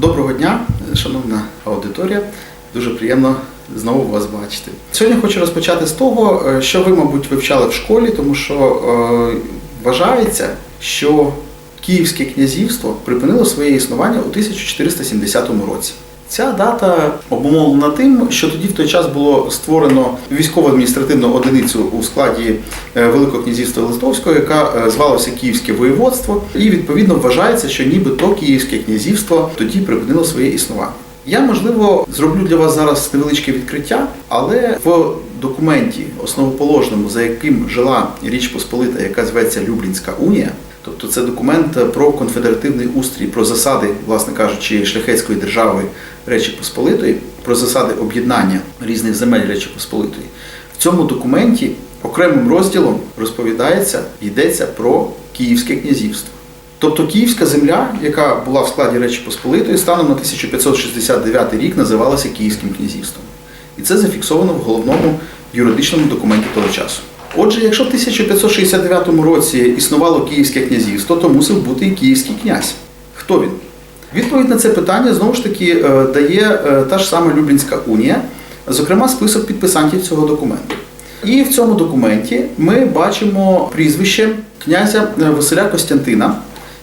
Доброго дня, шановна аудиторія. Дуже приємно знову вас бачити. Сьогодні хочу розпочати з того, е, що ви, мабуть, вивчали в школі, тому що е, вважається, що Київське князівство припинило своє існування у 1470 році. Ця дата обумовлена тим, що тоді в той час було створено військово-адміністративну одиницю у складі е, Великого князівства Литовського, яка е, звалася Київське воєводство, і відповідно вважається, що нібито Київське князівство тоді припинило своє існування. Я можливо зроблю для вас зараз невеличке відкриття, але в документі основоположному, за яким жила Річ Посполита, яка зветься Люблінська унія. Тобто це документ про конфедеративний устрій, про засади, власне кажучи, шляхетської держави Речі Посполитої, про засади об'єднання різних земель Речі Посполитої. В цьому документі окремим розділом розповідається, йдеться про Київське князівство. Тобто Київська земля, яка була в складі Речі Посполитої, станом на 1569 рік називалася Київським князівством. І це зафіксовано в головному юридичному документі того часу. Отже, якщо в 1569 році існувало Київське князівство, то мусив бути і Київський князь. Хто він? Відповідь на це питання знову ж таки е, дає е, та ж сама Люблінська унія, зокрема список підписантів цього документу. І в цьому документі ми бачимо прізвище князя е, Василя Костянтина,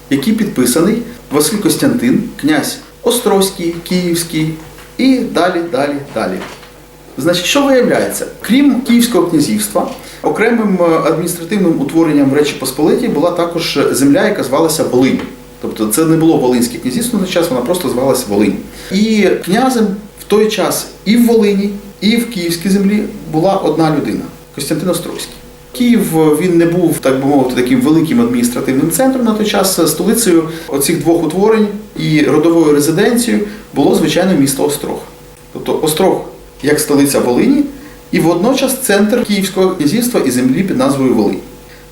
який підписаний Василь Костянтин, князь Острозький, Київський і далі, далі, далі. Значить, що виявляється? Крім Київського князівства, окремим е, адміністративним утворенням Речі Посполитій була також земля, яка звалася Волинь. Тобто це не було Волинське князівство на час, вона просто звалася Волинь. І князем в той час і в Волині, і в Київській землі була одна людина Костянтин Острозький. Київ е, він не був, так би мовити, таким великим адміністративним центром на той час. Столицею оцих двох утворень і родовою резиденцією було звичайно місто Острог. Тобто Острог як столиця Волині, і водночас центр Київського князівства і землі під назвою Волинь.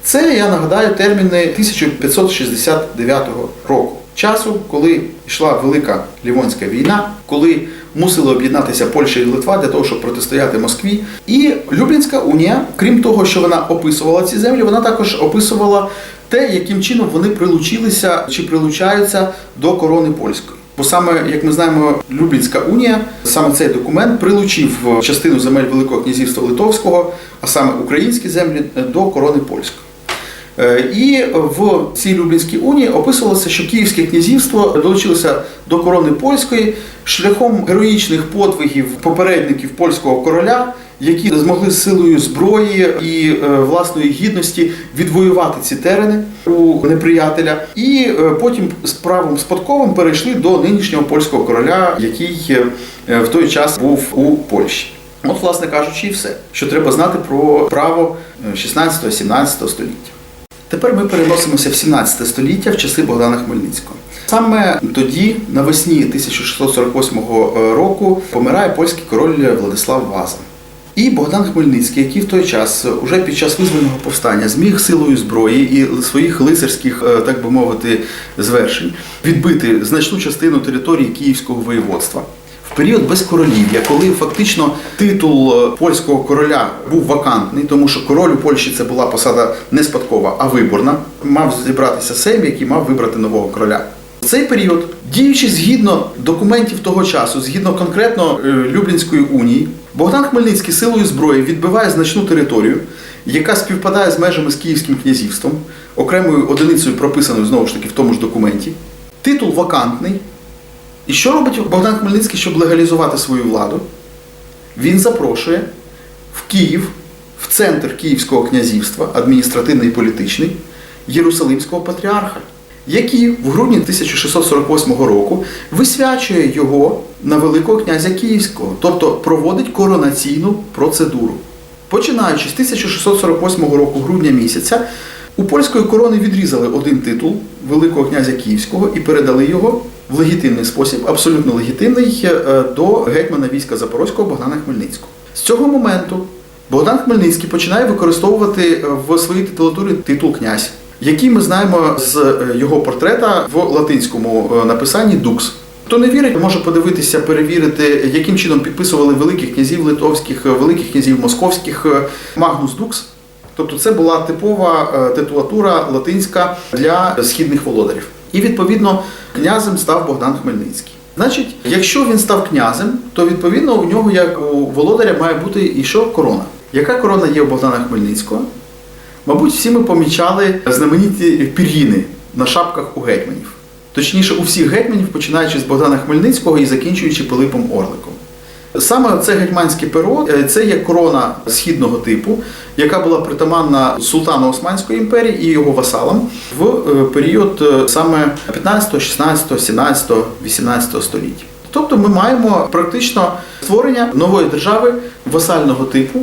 Це, я нагадаю, терміни 1569 року, часу, коли йшла Велика Лівонська війна, коли мусили об'єднатися Польща і Литва для того, щоб протистояти Москві. І Люблінська унія, крім того, що вона описувала ці землі, вона також описувала те, яким чином вони прилучилися чи прилучаються до корони польської. Бо саме, як ми знаємо, Люблінська унія, саме цей документ прилучив частину земель Великого князівства Литовського, а саме українські землі, до корони польської. Е, І в цій Люблінській унії описувалося, що Київське князівство долучилося до корони польської шляхом героїчних подвигів попередників польського короля, які змогли силою зброї і е, власної гідності відвоювати ці терени у неприятеля, і е, потім з правом спадковим перейшли до нинішнього польського короля, який е, в той час був у Польщі. От, власне кажучи, і все, що треба знати про право 16-17 століття. Тепер ми переносимося в 17 століття в часи Богдана Хмельницького. Саме тоді, навесні 1648 року, помирає польський король Владислав Ваза. І Богдан Хмельницький, який в той час, уже під час визвольного повстання, зміг силою зброї і своїх лицарських, е, так би мовити, звершень відбити значну частину території Київського воєводства. В період безкоролів'я, коли фактично титул е, польського короля був вакантний, тому що король у Польщі це була посада не спадкова, а виборна, мав зібратися сейм, який мав вибрати нового короля. В цей період, діючи згідно документів того часу, згідно конкретно е, Люблінської унії, Богдан Хмельницький силою зброї відбиває значну територію, яка співпадає з межами з Київським князівством, окремою одиницею прописаною знову ж таки в тому ж документі. Титул вакантний. І що робить Богдан Хмельницький, щоб легалізувати свою владу? Він запрошує в Київ, в центр Київського князівства, адміністративний і політичний, Єрусалимського патріарха, який в грудні 1648 року висвячує його на Великого князя Київського, тобто проводить коронаційну процедуру. Починаючи з 1648 року, грудня місяця, у польської корони відрізали один титул Великого князя Київського і передали його в легітимний спосіб, абсолютно легітимний, е, до гетьмана війська Запорозького Богдана Хмельницького. З цього моменту Богдан Хмельницький починає використовувати е, в своїй титулатурі титул князь, який ми знаємо з е, його портрета в латинському написанні Дукс. Хто не вірить, може подивитися, перевірити, яким чином підписували великих князів литовських, великих князів московських Магнус Дукс. Тобто це була типова титулатура латинська для східних володарів. І відповідно князем став Богдан Хмельницький. Значить, якщо він став князем, то відповідно у нього, як у володаря, має бути і що корона. Яка корона є у Богдана Хмельницького? Мабуть, всі ми помічали знамениті пір'їни на шапках у гетьманів. Точніше, у всіх гетьманів, починаючи з Богдана Хмельницького і закінчуючи Пилипом Орликом. Саме це гетьманське перо е, це є корона східного типу, яка була притаманна султану Османської імперії і його васалам в е, період е, саме 15, 16, 17, 18 століття. Тобто ми маємо практично створення нової держави васального типу.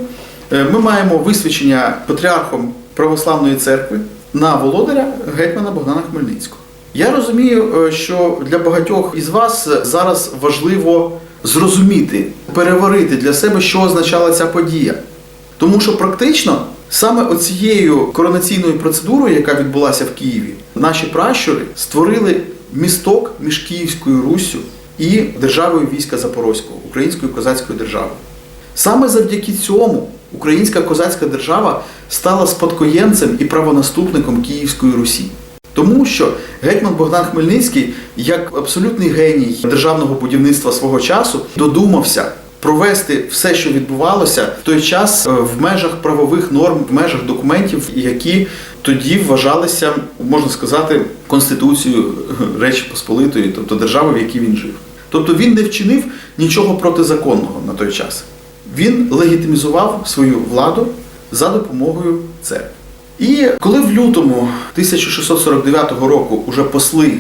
Ми маємо висвячення патріархом православної церкви на володаря гетьмана Богдана Хмельницького. Я розумію, е, що для багатьох із вас зараз важливо зрозуміти, переварити для себе, що означала ця подія. Тому що практично саме оцією коронаційною процедурою, яка відбулася в Києві, наші пращури створили місток між Київською Руссю і державою війська Запорозького, українською козацькою державою. Саме завдяки цьому українська козацька держава стала спадкоємцем і правонаступником Київської Русі. Тому що гетьман Богдан Хмельницький, як абсолютний геній державного будівництва свого часу, додумався провести все, що відбувалося в той час е, в межах правових норм, в межах документів, які тоді вважалися, можна сказати, конституцією Речі Посполитої, тобто держави, в якій він жив. Тобто він не вчинив нічого протизаконного на той час. Він легітимізував свою владу за допомогою церкви. І коли в лютому 1649 року уже посли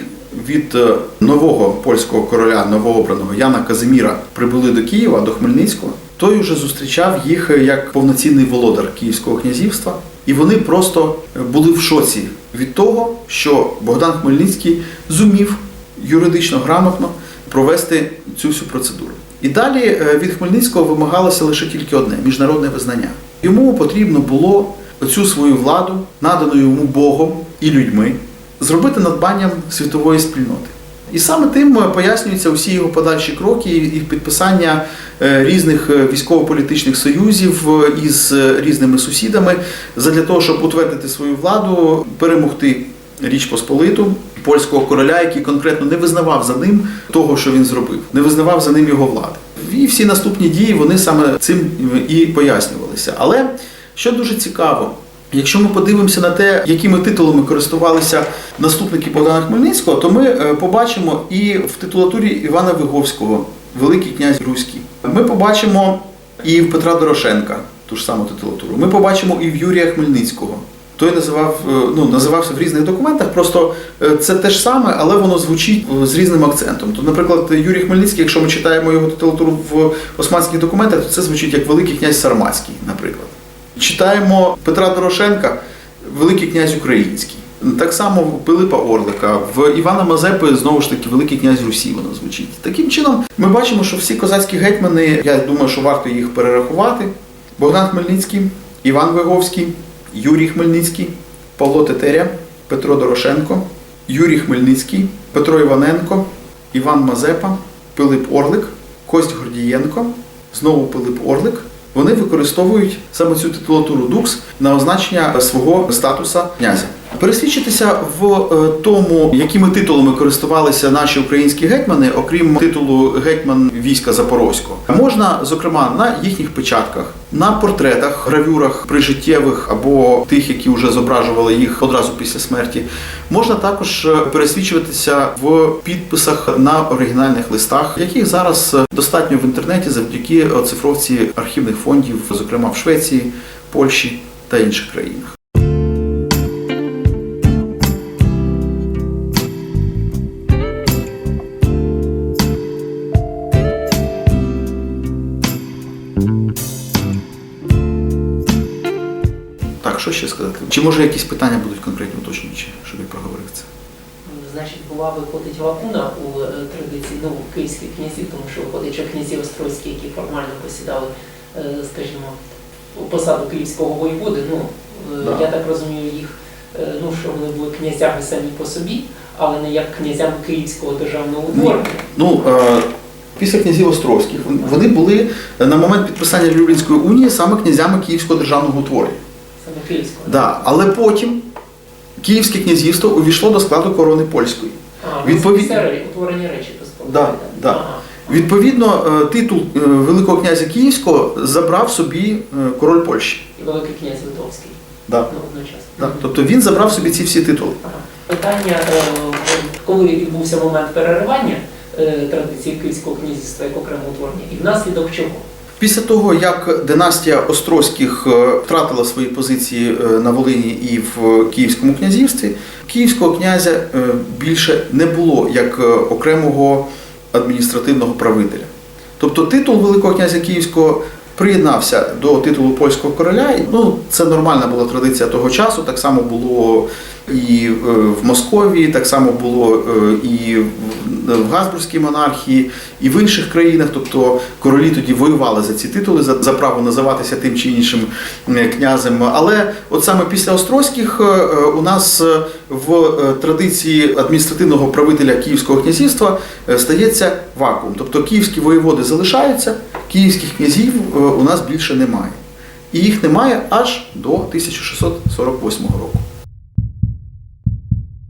від е, нового польського короля, новообраного Яна Казиміра, прибули до Києва, до Хмельницького, той уже зустрічав їх як повноцінний володар Київського князівства, і вони просто були в шоці від того, що Богдан Хмельницький зумів юридично грамотно провести цю всю процедуру. І далі е, від Хмельницького вимагалося лише тільки одне міжнародне визнання. Йому потрібно було оцю свою владу, надану йому Богом і людьми, зробити надбанням світової спільноти. І саме тим е, пояснюються усі його подальші кроки і підписання е, різних військово-політичних союзів із різними сусідами задля того, щоб утвердити свою владу, перемогти Річ Посполиту польського короля, який конкретно не визнавав за ним того, що він зробив, не визнавав за ним його влади. І всі наступні дії вони саме цим і пояснювалися. Але що дуже цікаво, якщо ми подивимося на те, якими титулами користувалися наступники Богдана Хмельницького, то ми е, побачимо і в титулатурі Івана Виговського, Великий князь Руський. Ми побачимо і в Петра Дорошенка ту ж саму титулатуру. Ми побачимо і в Юрія Хмельницького. Той називав, е, ну, називався в різних документах, просто е, це те ж саме, але воно звучить е, з різним акцентом. То, наприклад, Юрій Хмельницький, якщо ми читаємо його титулатуру в османських документах, то це звучить як Великий князь Сарматський, наприклад. Читаємо Петра Дорошенка, Великий князь Український. Так само в Пилипа Орлика, в Івана Мазепи знову ж таки Великий князь Русі воно звучить. Таким чином, ми бачимо, що всі козацькі гетьмани, я думаю, що варто їх перерахувати. Богдан Хмельницький, Іван Виговський, Юрій Хмельницький, Павло Тетеря, Петро Дорошенко, Юрій Хмельницький, Петро Іваненко, Іван Мазепа, Пилип Орлик, Кость Гордієнко, знову Пилип Орлик. Вони використовують саме цю титулатуру дукс на означення свого статуса князя. Пересвідчитися в е, тому, якими титулами користувалися наші українські гетьмани, окрім титулу гетьман війська Запорозького, можна зокрема на їхніх печатках, на портретах, гравюрах прижиттєвих або тих, які вже зображували їх одразу після смерті, можна також е, пересвідчуватися в підписах на оригінальних листах, яких зараз е, достатньо в інтернеті завдяки оцифровці архівних фондів, зокрема в Швеції, Польщі та інших країнах. Сказати? Чи може якісь питання будуть конкретні уточнюючі, щоб я проговорив це? Значить, була виходить лакуна у е, традиції ну, київських князів, тому що виходить, що князі Острозькі, які формально посідали, е, скажімо, посаду київського воєводи, ну е, Да. я так розумію, їх ну що вони були князями самі по собі, але не як князями Київського державного утворення. Ну, е, після князів Островських вони були на момент підписання Люблінської унії саме князями Київського державного утворення. Київського. Да. Але потім Київське князівство увійшло до складу корони польської. А, це ре- утворення Речі Посполитої. да, да. Ага. Відповідно, е, титул е, Великого князя Київського забрав собі е, король Польщі. І Великий князь Литовський. Да. Ну. Да. Тобто він забрав собі ці всі титули. Ага. Питання, коли відбувся момент переривання традиції Київського князівства як окремого утворення, і внаслідок чого? Після того, як династія Острозьких е, втратила свої позиції е, на Волині і в Київському князівстві, київського князя е, більше не було як окремого адміністративного правителя. Тобто титул Великого князя Київського приєднався до титулу польського короля. Ну, це нормальна була традиція того часу. Так само було і е, в Московії, так само було е, і в- Газбурзькій монархії, і в інших країнах. Тобто королі тоді воювали за ці титули, за, за право називатися тим чи іншим князем. Але от саме після Острозьких е, у нас в традиції адміністративного правителя Київського князівства стається вакуум. Тобто київські воєводи залишаються, київських князів у нас більше немає. І їх немає аж до 1648 року.